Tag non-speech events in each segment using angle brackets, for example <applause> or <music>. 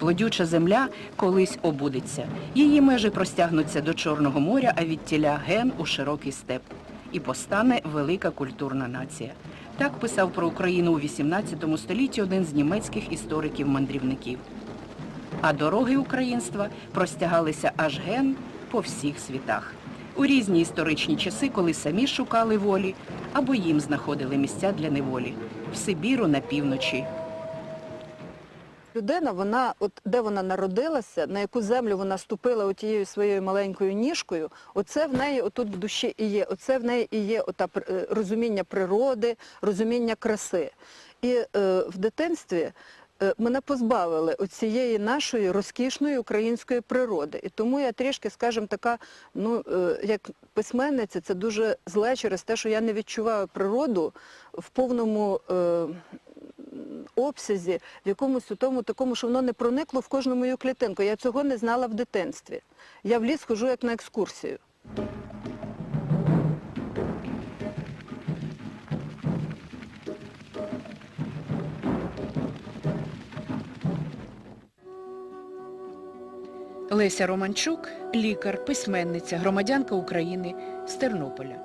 Плодюча земля колись обудеться. Її межі простягнуться до Чорного моря, а відтіля ген у широкий степ. І постане велика культурна нація. Так писав про Україну у XVIII столітті один з німецьких істориків-мандрівників. А дороги українства простягалися аж ген по всіх світах. У різні історичні часи, коли самі шукали волі, або їм знаходили місця для неволі. В Сибіру на півночі, Людина, вона, от де вона народилася, на яку землю вона ступила отією своєю маленькою ніжкою, оце в неї отут в душі і є. Оце в неї і є ота е, розуміння природи, розуміння краси. І е, в дитинстві е, мене позбавили оцієї нашої розкішної української природи. І тому я трішки, скажімо, така, ну, е, як письменниця, це дуже зле через те, що я не відчуваю природу в повному обсязі, в якомусь у тому такому, що воно не проникло в кожну мою клітинку. Я цього не знала в дитинстві. Я в ліс хожу як на екскурсію. Леся Романчук лікар, письменниця, громадянка України з Тернополя.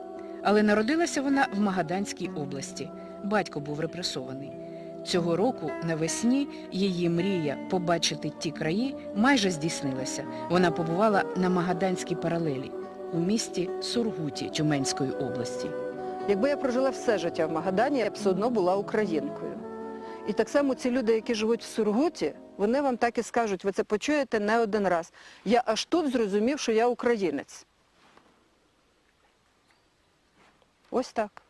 Але народилася вона в Магаданській області. Батько був репресований. Цього року навесні її мрія побачити ті краї майже здійснилася. Вона побувала на Магаданській паралелі у місті Сургуті Тюменської області. Якби я прожила все життя в Магадані, я б все одно була українкою. І так само ці люди, які живуть в Сургуті, вони вам так і скажуть, ви це почуєте не один раз. Я аж тут зрозумів, що я українець. Ось так.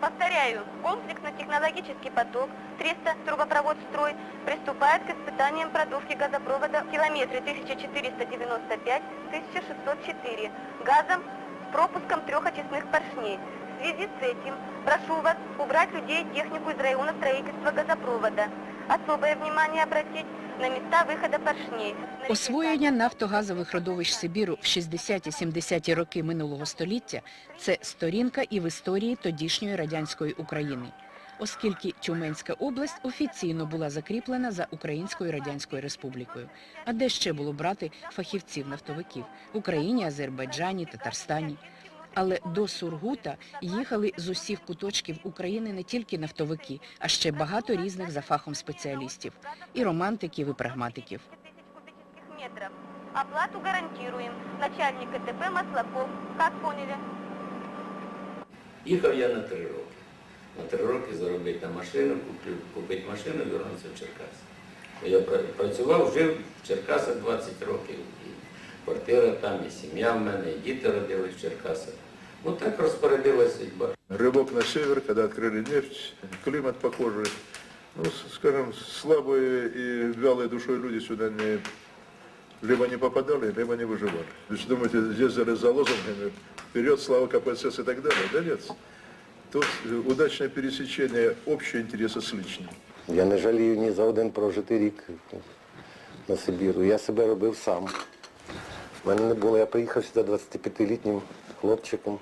Повторяю, комплексно-технологический поток Треста трубопровод «Строй» приступает к испытаниям продувки газопровода в километре 1495-1604 газом с пропуском трех очистных поршней. В связи с этим прошу вас убрать людей и технику из района строительства газопровода. Особое внимание обратить на места выхода поршней. Освоєння нафтогазових родовищ Сибіру в 60-70-ті роки минулого століття – це сторінка і в історії тодішньої радянської України, оскільки Тюменська область офіційно була закріплена за Українською Радянською Республікою. А де ще було брати фахівців-нафтовиків – в Україні, Азербайджані, Татарстані. Але до Сургута їхали з усіх куточків України не тільки нафтовики, а ще багато різних за фахом спеціалістів – і романтиків, і прагматиків. Оплату гарантируем. Начальник КТП Маслаков. Как поняли? Їхав я на три роки. На три роки заробити на машину, купив, купити машину і вернутися в Черкаси. Я працював, жив в Черкасах 20 років. І квартира там, і сім'я в мене, і діти родились в Черкасах. Ну так розпорядилася судьба. Рывок на север, когда открыли нефть, климат похожий. Ну, с- скажем, слабые и вялые душой люди сюда не, либо не попадали, либо не выживали. То есть, думаете, ездили за лозунгами «Вперед, слава КПСС» и так далее? Да нет. Тут э, удачное пересечение общего интереса с личным. Я не жалію ні за один прожитий рік на Сибіру. Я себе робив сам. У мене не було, я приїхав сюди 25-літнім хлопчиком.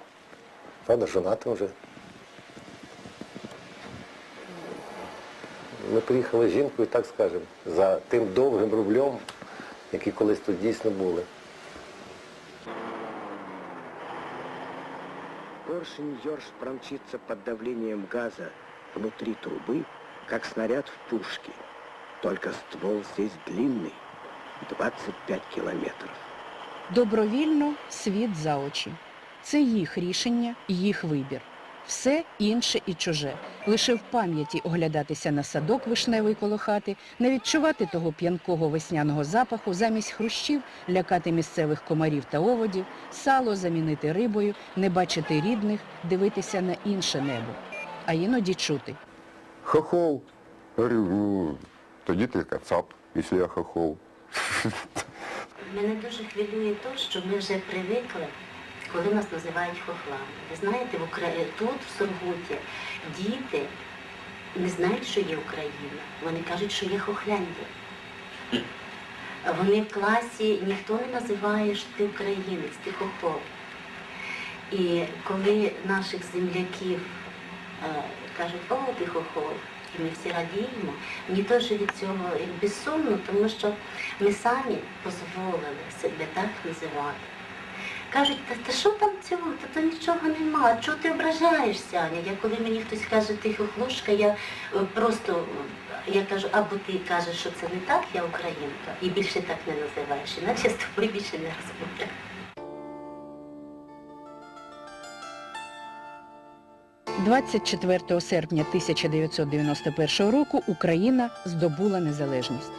Правда, жонатим вже. Ми приїхали з жінкою, так скажемо, за тим довгим рублем, які колись тут дійсно були. Поршень Йорш промчится под давлением газа внутри трубы, как снаряд в пушке. Только ствол здесь длинный, 25 километров. Добровільно світ за очі. Це їх рішення, їх вибір. Все інше і чуже. Лише в пам'яті оглядатися на садок вишневий коло хати, не відчувати того п'янкого весняного запаху, замість хрущів лякати місцевих комарів та оводів, сало замінити рибою, не бачити рідних, дивитися на інше небо. А іноді чути. Хохол. Говорю, ну, тоді ти кацап, якщо я хохол. Мене дуже хвилює те, що ми вже привикли, коли нас називають хохлами. Ви знаєте, в Укра... тут, в Сургуті, діти не знають, що є Україна. Вони кажуть, що є Хохляндія. Вони в класі ніхто не називає, що ти українець, ти хохол. І коли наших земляків е, кажуть, о, ти хохол, і ми всі радіємо. Мені теж від цього якби сумно, тому що ми самі дозволили себе так називати. Кажуть, та, та що там цього, та то нічого нема, чого ти ображаєшся, Аня? Я коли мені хтось каже, ти хохлушка, я е, просто, е, я кажу, або ти кажеш, що це не так, я українка, і більше так не називаєш, іначе з тобою більше не розмовляю. 24 серпня 1991 року Україна здобула незалежність.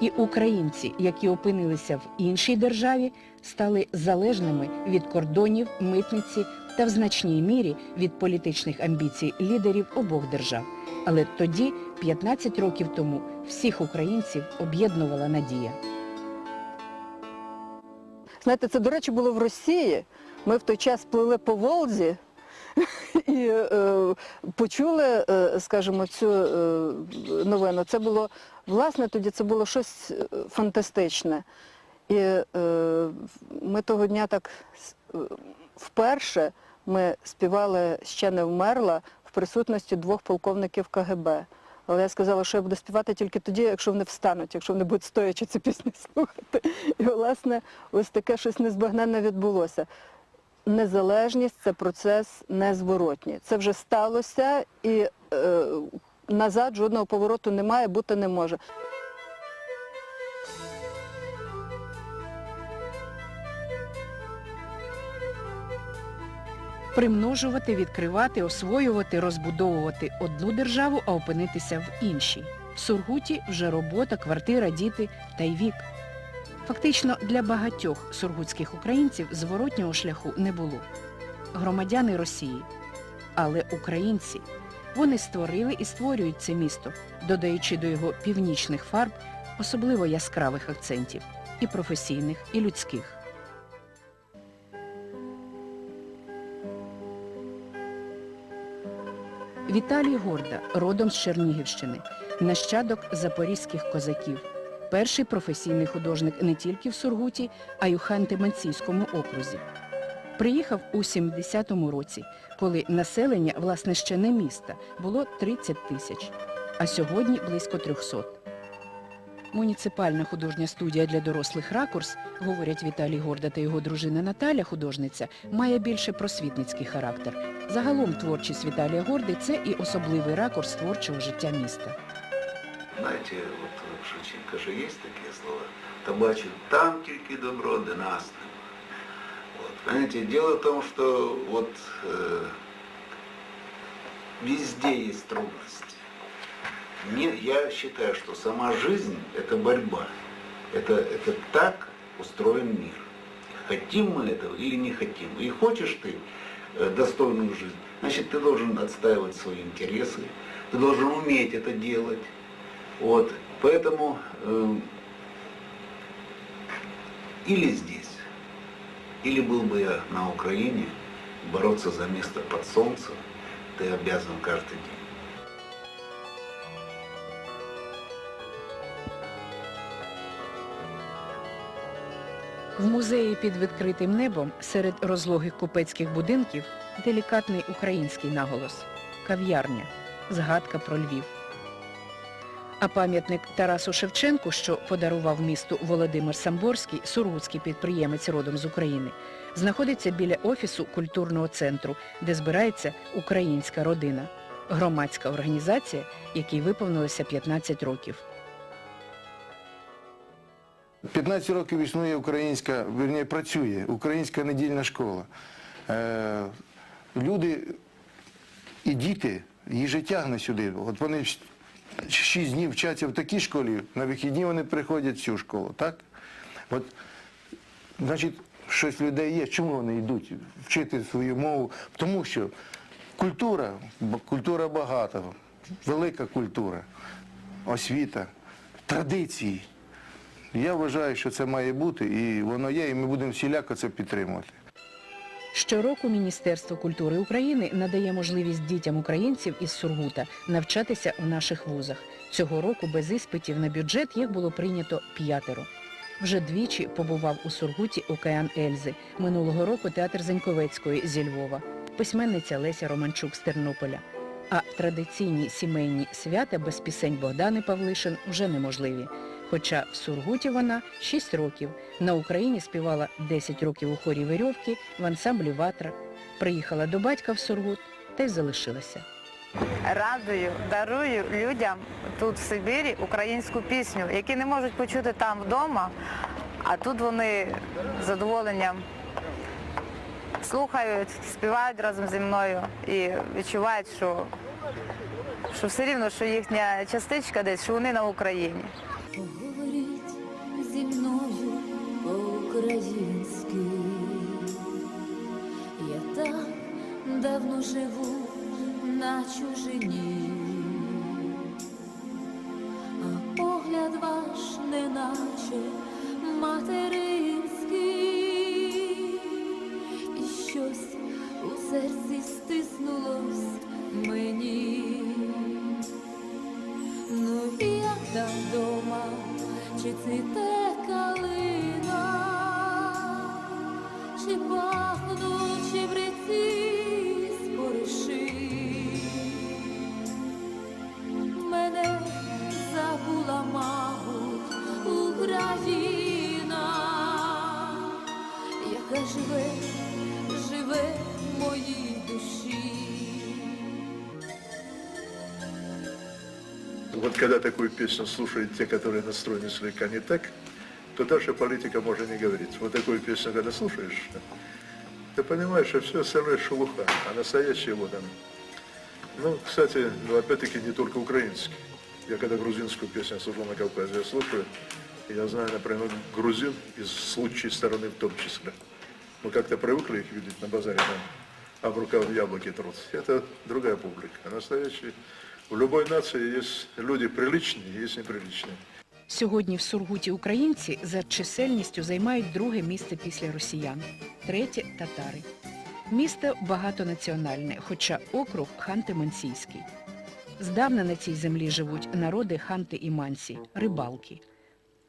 І українці, які опинилися в іншій державі, стали залежними від кордонів, митниці та в значній мірі від політичних амбіцій лідерів обох держав. Але тоді, 15 років тому, всіх українців об'єднувала надія. Знаєте, це, до речі, було в Росії. Ми в той час плили по Волзі і е, почули, е, скажімо, цю е, новину. Це було, власне, тоді це було щось е, фантастичне. І е, ми того дня так вперше ми співали Ще не вмерла в присутності двох полковників КГБ. Але я сказала, що я буду співати тільки тоді, якщо вони встануть, якщо вони будуть стоячи цю пісню слухати. І, власне, ось таке щось незбагненне відбулося. Незалежність це процес незворотній. Це вже сталося і е, назад жодного повороту немає, бути не може. примножувати, відкривати, освоювати, розбудовувати одну державу, а опинитися в іншій. В Сургуті вже робота, квартира, діти та й вік. Фактично для багатьох сургутських українців зворотнього шляху не було. Громадяни Росії, але українці. Вони створили і створюють це місто, додаючи до його північних фарб особливо яскравих акцентів і професійних, і людських. Віталій Горда, родом з Чернігівщини, нащадок запорізьких козаків. Перший професійний художник не тільки в Сургуті, а й у Ханти-Мансійському окрузі. Приїхав у 70-му році, коли населення, власне, ще не міста, було 30 тисяч, а сьогодні близько 300. Муніципальна художня студія для дорослих «Ракурс», говорять Віталій Горда та його дружина Наталя, художниця, має більше просвітницький характер. Загалом творчість Віталія Горди – це і особливий ракурс творчого життя міста. Знаете, вот в Шевченко же есть такие слова. Табачу там тільки добро, де нас нема». Вот, понимаете, дело в том, что вот э, везде есть трудности. Не, я считаю, что сама жизнь – это борьба. Это, это так устроен мир. Хотим мы этого или не хотим. И хочешь ты э, достойную жизнь, значит, ты должен отстаивать свои интересы, ты должен уметь это делать. Вот, поэтому э, или здесь, или был бы я на Украине, бороться за место под солнцем, ты обязан каждый день. В музеї під відкритим небом серед розлогих купецьких будинків делікатний український наголос – кав'ярня, згадка про Львів. А пам'ятник Тарасу Шевченку, що подарував місту Володимир Самборський, сургутський підприємець родом з України, знаходиться біля офісу культурного центру, де збирається українська родина, громадська організація, якій виповнилося 15 років. 15 років існує українська, верні, працює українська недільна школа. Е, люди і діти, їх же тягне сюди. От вони 6 днів вчаться в такій школі, на вихідні вони приходять в цю школу, так? От, значить, щось людей є. Чому вони йдуть вчити свою мову? Тому що культура, культура багата, велика культура, освіта, традиції. Я вважаю, що це має бути, і воно є, і ми будемо всіляко це підтримувати. Щороку Міністерство культури України надає можливість дітям українців із Сургута навчатися в наших вузах. Цього року без іспитів на бюджет їх було прийнято п'ятеро. Вже двічі побував у Сургуті океан Ельзи. Минулого року театр Заньковецької зі Львова, письменниця Леся Романчук з Тернополя. А традиційні сімейні свята без пісень Богдани Павлишин вже неможливі. Хоча в Сургуті вона 6 років. На Україні співала 10 років у хорі Верьовки в ансамблі Ватра. Приїхала до батька в Сургут та й залишилася. радую, дарую людям тут в Сибірі українську пісню, які не можуть почути там вдома, а тут вони з задоволенням слухають, співають разом зі мною і відчувають, що, що все рівно, що їхня частичка десь, що вони на Україні. Поговоріть зі мною по-українськи. Я так давно живу на чужині, а погляд ваш неначе материнський, цвіте когда такую песню слушают те, которые настроены слегка не так, то дальше политика можно не говорить. Вот такую песню, когда слушаешь, ты понимаешь, что все остальное шелуха, а настоящее вот оно. Ну, кстати, ну, опять-таки не только украинский. Я когда грузинскую песню слушал на Кавказе, я слушаю, я знаю, например, грузин из случаей стороны в том числе. Мы как-то привыкли их видеть на базаре, там, а в руках яблоки трут. Это другая публика. А настоящие... В любой нации есть люди приличные, есть неприличные. Сьогодні в Сургуті українці за чисельністю займають друге місце після росіян, третє – татари. Місто багатонаціональне, хоча округ Ханти-Мансійський. Здавна на цій землі живуть народи Ханти і Мансі – рибалки.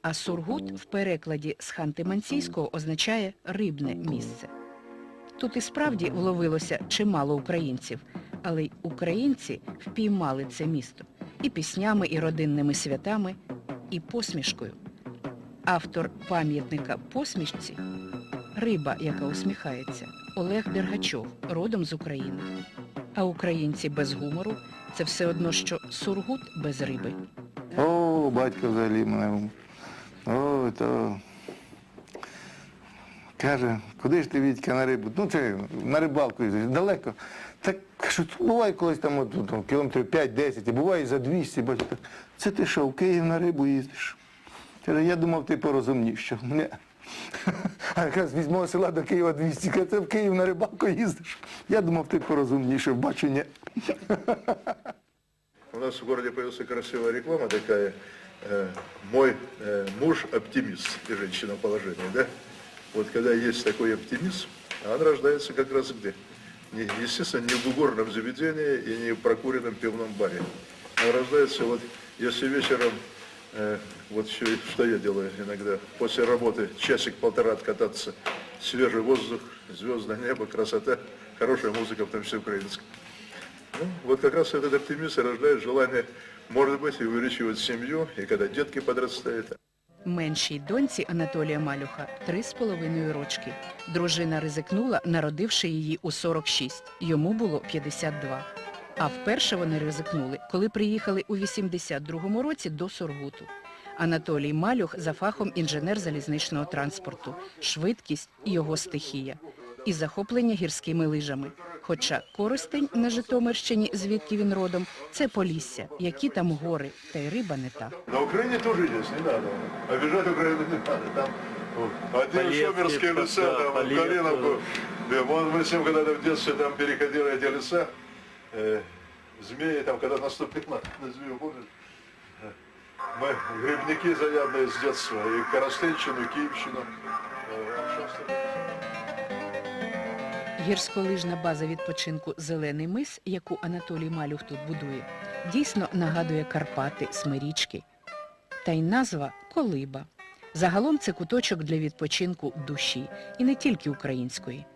А Сургут в перекладі з Ханти-Мансійського означає «рибне місце». Тут і справді вловилося чимало українців, але й українці впіймали це місто і піснями, і родинними святами, і посмішкою. Автор пам'ятника посмішці Риба, яка усміхається, Олег Дергачов, родом з України. А українці без гумору це все одно, що сургут без риби. О, батько взагалі мене. О, то. Каже, куди ж ти Вітька на рибу? Ну це на рибалку далеко. Так кажу, буває колись там, от, там кілометрів 5-10, і буває за 200, бачу. Так, це ти що, в Київ на рибу їздиш? Я думав, ти порозумнів, що не. <laughs> А якраз від села до Києва 200, каже, це в Київ на рибалку їздиш. Я думав, ти порозумніший, бачу, ні. У нас в городе появилась красивая реклама такая. э, Мой э, муж оптимист и женщина в положении, да? Вот когда есть такой оптимизм, он рождается как раз где? Естественно, не в угорном заведении и не в прокуренном пивном баре. Он рождается вот, если вечером, э, вот что, я делаю иногда, после работы часик-полтора откататься, свежий воздух, звездное небо, красота, хорошая музыка, в том числе украинская. Ну, вот как раз этот оптимист и рождает желание, может быть, и увеличивать семью, и когда детки подрастают. Меншій доньці Анатолія Малюха три з половиною рочки. Дружина ризикнула, народивши її у 46. Йому було 52. А вперше вони ризикнули, коли приїхали у 82-му році до Сургуту. Анатолій Малюх за фахом інженер залізничного транспорту, швидкість – його стихія І захоплення гірськими лижами. Хоча Коростень на Житомирщині, звідки він родом, це Полісся, які там гори, та й риба не та. На Украине тоже есть, не надо. Обижать Украину не надо. Там вот, одни шумерские леса, там, в Калиновку. Да, вон мы с ним когда-то в детстве там переходили эти леса. Э, змеи там, когда наступила на змею, помнишь? Э, Мы грибники заядлые с детства, и Коростенщину, и Киевщину. Э, общество. Гірськолижна база відпочинку «Зелений мис», яку Анатолій Малюх тут будує, дійсно нагадує Карпати, Смирічки. Та й назва «Колиба». Загалом це куточок для відпочинку душі, і не тільки української.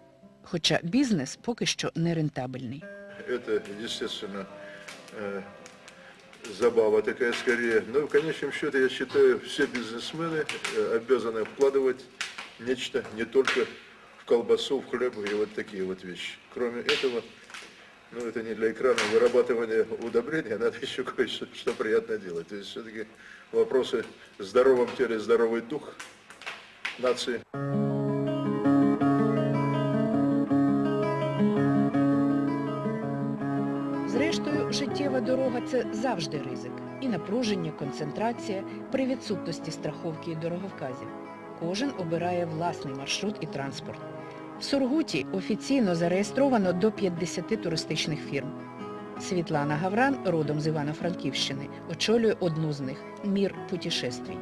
Хоча бізнес поки що не рентабельний. Это, естественно, э, забава такая скорее. Но в конечном счете, я считаю, все бизнесмены э, обязаны вкладывать нечто не только в колбасу, в хлеб и вот такие вот вещи. Кроме этого, ну это не для экрана, вырабатывания удобрения, <laughs> надо еще кое-что что приятно делать. То есть все-таки вопросы в здоровом теле, здоровый дух нации. Зрештою, життєва дорога це завжди ризик. І напруження, концентрація при відсутності страховки і дороговказів. Кожен обирає власний маршрут і транспорт. В Сургуті офіційно зареєстровано до 50 туристичних фірм. Світлана Гавран, родом з Івано-Франківщини, очолює одну з них Мір путешествій.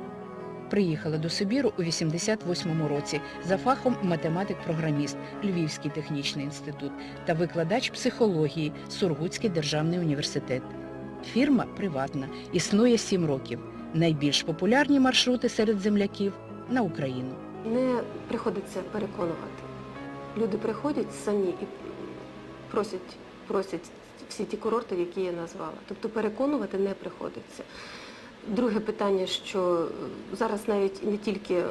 Приїхала до Сибіру у 88-му році за фахом математик-програміст Львівський технічний інститут та викладач психології Сургутський державний університет. Фірма приватна, існує 7 років. Найбільш популярні маршрути серед земляків на Україну. Не приходиться переконувати. Люди приходять самі і просять, просять всі ті курорти, які я назвала. Тобто переконувати не приходиться. Друге питання, що е, зараз навіть не тільки е,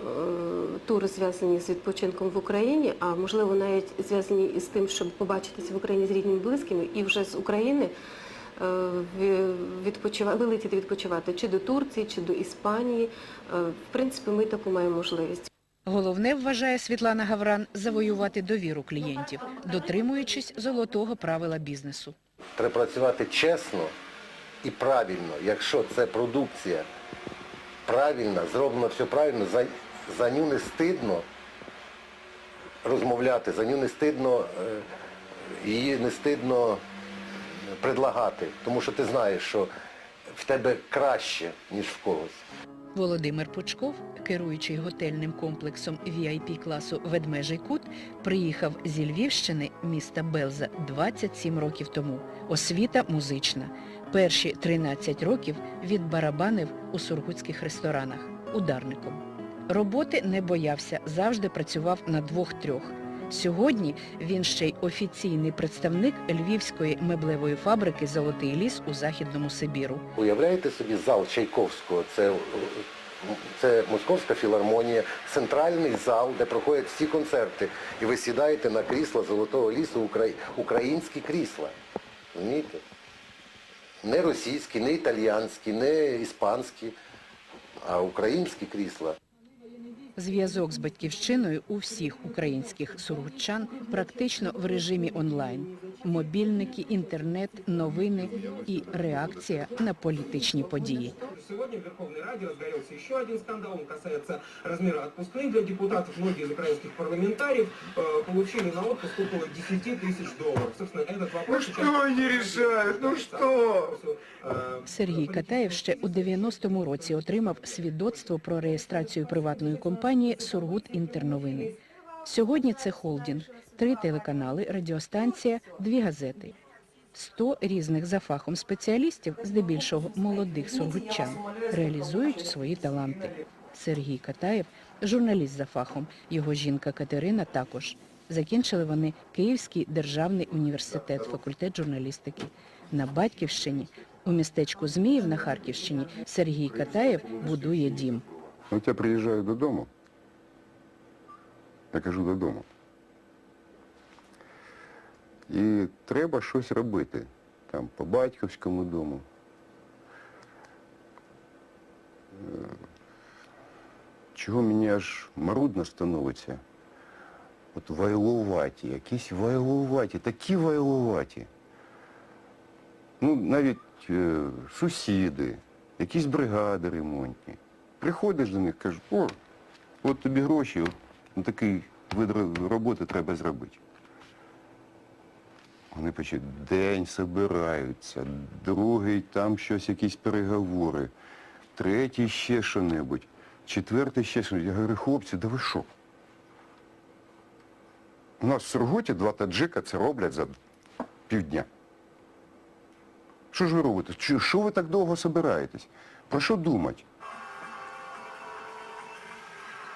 тури зв'язані з відпочинком в Україні, а можливо навіть зв'язані із тим, щоб побачитися в Україні з рідними близькими, і вже з України е, ві- відпочива- вилетіти відпочивати чи до Турції, чи до Іспанії. Е, В принципі, ми таку маємо можливість. Головне, вважає Світлана Гавран, завоювати довіру клієнтів, дотримуючись золотого правила бізнесу. Треба працювати чесно і правильно. Якщо це продукція правильна, зроблено все правильно, за, за ню не стидно розмовляти, за ню не стидно, е, її не стидно предлагати, тому що ти знаєш, що в тебе краще, ніж в когось. Володимир Пучков, керуючий готельним комплексом VIP-класу «Ведмежий кут», приїхав зі Львівщини, міста Белза, 27 років тому. Освіта музична. Перші 13 років відбарабанив у сургутських ресторанах, ударником. Роботи не боявся, завжди працював на двох-трьох. Сьогодні він ще й офіційний представник львівської меблевої фабрики «Золотий ліс» у Західному Сибіру. Уявляєте собі зал Чайковського, це, це Московська філармонія, центральний зал, де проходять всі концерти. І ви сідаєте на крісла Золотого лісу, укра- українські крісла. Розумієте? Не російські, не італіянські, не іспанські, а українські крісла. Зв'язок з батьківщиною у всіх українських сургутчан практично в режимі онлайн. Мобільники, інтернет, новини і реакція на політичні події. Сегодня в Верховной Раде разгорелся еще один скандал. Он касается размера отпускных для депутатов. Многие из украинских парламентариев э, получили на отпуск около 10 тысяч долларов. Собственно, этот вопрос... Ну что они решают? Ну что? Сергій Катаєв ще у 90-му році отримав свідоцтво про реєстрацію приватної компанії «Сургут Інтерновини». Сьогодні це холдинг, три телеканали, радіостанція, дві газети. 100 різних за фахом спеціалістів, здебільшого молодих сургутчан, реалізують свої таланти. Сергій Катаєв – журналіст за фахом, його жінка Катерина також. Закінчили вони Київський державний університет, факультет журналістики. На Батьківщині, у містечку Зміїв на Харківщині, Сергій Катаєв будує дім. От я приїжджаю додому. Я кажу додому. І треба щось робити. Там по батьківському дому. Е, Чого мені аж марудно становиться? От вайлуваті, якісь вайлуваті, такі вайлуваті. Ну, навіть е, сусіди, якісь бригади ремонтні. Приходиш до них, кажеш, о, от тобі гроші, ну, такий вид роботи треба зробити. Вони починають день собираються, другий там щось, якісь переговори, третій ще що-небудь, четвертий ще що. Я говорю, хлопці, да ви що? У нас в Сургуті два таджика це роблять за півдня. Що ж ви робите? Що ви так довго собираєтесь? Про що думати?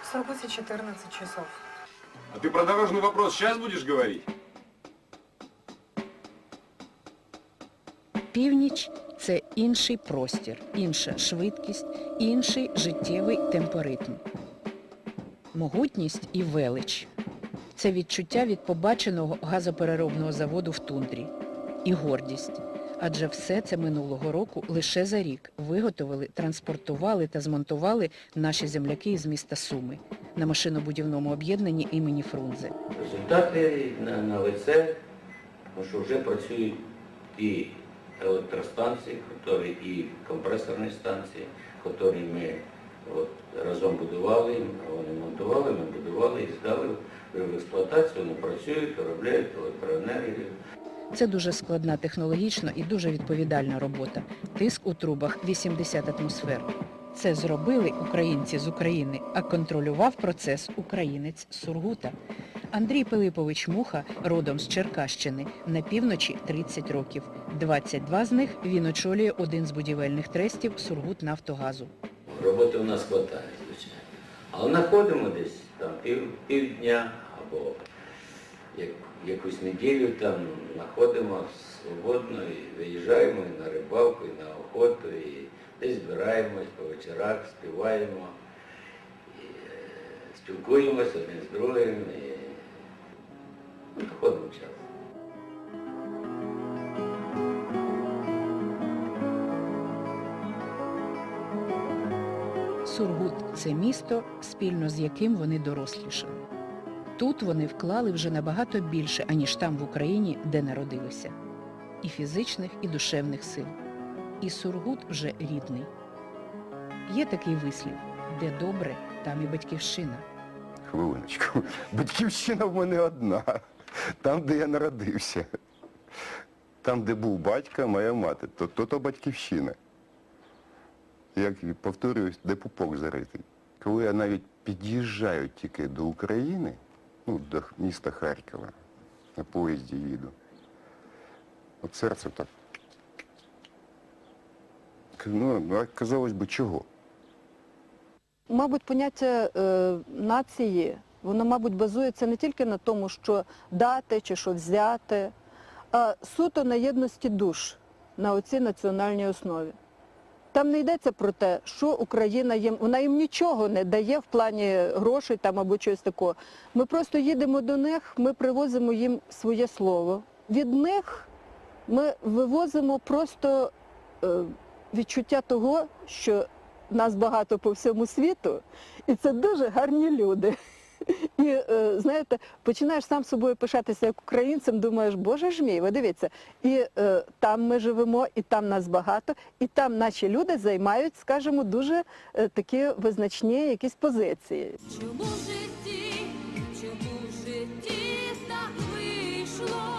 В Сургуте 14 часов. А ты про дорожный вопрос сейчас будешь говорить? Північ це інший простір, інша швидкість, інший життєвий темпоритм. Могутність і велич. Це відчуття від побаченого газопереробного заводу в тундрі. І гордість. Адже все це минулого року лише за рік виготовили, транспортували та змонтували наші земляки із міста Суми на машинобудівному об'єднанні імені Фрунзе. Результати на, на лице, тому що вже працюють і електростанції, які і компресорні станції, які ми от, разом будували, вони монтували, ми будували і здали в експлуатацію, вони працюють, виробляють електроенергію. Це дуже складна технологічно і дуже відповідальна робота. Тиск у трубах 80 атмосфер. Це зробили українці з України, а контролював процес українець Сургута. Андрій Пилипович Муха, родом з Черкащини, на півночі 30 років. 22 з них він очолює один з будівельних трестів Сургут Нафтогазу. Роботи у нас вистачає, звичайно. Але знаходимо десь там пів, півдня або як, якусь неділю там знаходимо свободно і виїжджаємо і на рибалку, і на охоту, і десь збираємось по вечорах, співаємо, і, е, спілкуємося один з другим і знаходимо час. Сургут це місто, спільно з яким вони дорослішали. Тут вони вклали вже набагато більше, аніж там в Україні, де народилися. І фізичних, і душевних сил. І Сургут вже рідний. Є такий вислів, де добре, там і батьківщина. Хвилиночку. <laughs> Батьківщина в мене одна. Там, де я народився. Там, де був батько, моя мати, то то, то батьківщина. Як повторююсь, де пупок заритий. Коли я навіть під'їжджаю тільки до України, ну, до міста Харкова, на поїзді їду, от серце так. Ну, а казалось би, чого? Мабуть, поняття е, нації, воно, мабуть, базується не тільки на тому, що дати чи що взяти, а суто на єдності душ на оцій національній основі. Там не йдеться про те, що Україна їм, вона їм нічого не дає в плані грошей там або чогось такого. Ми просто їдемо до них, ми привозимо їм своє слово. Від них ми вивозимо просто е, відчуття того, що нас багато по всьому світу, і це дуже гарні люди. <laughs> І е, знаєте, починаєш сам собою пишатися як українцем, думаєш, боже ж мій, ви дивіться, і е, там ми живемо, і там нас багато, і там наші люди займають, скажімо, дуже е, такі визначні якісь позиції. Чому в житті, чому в житті так вийшло?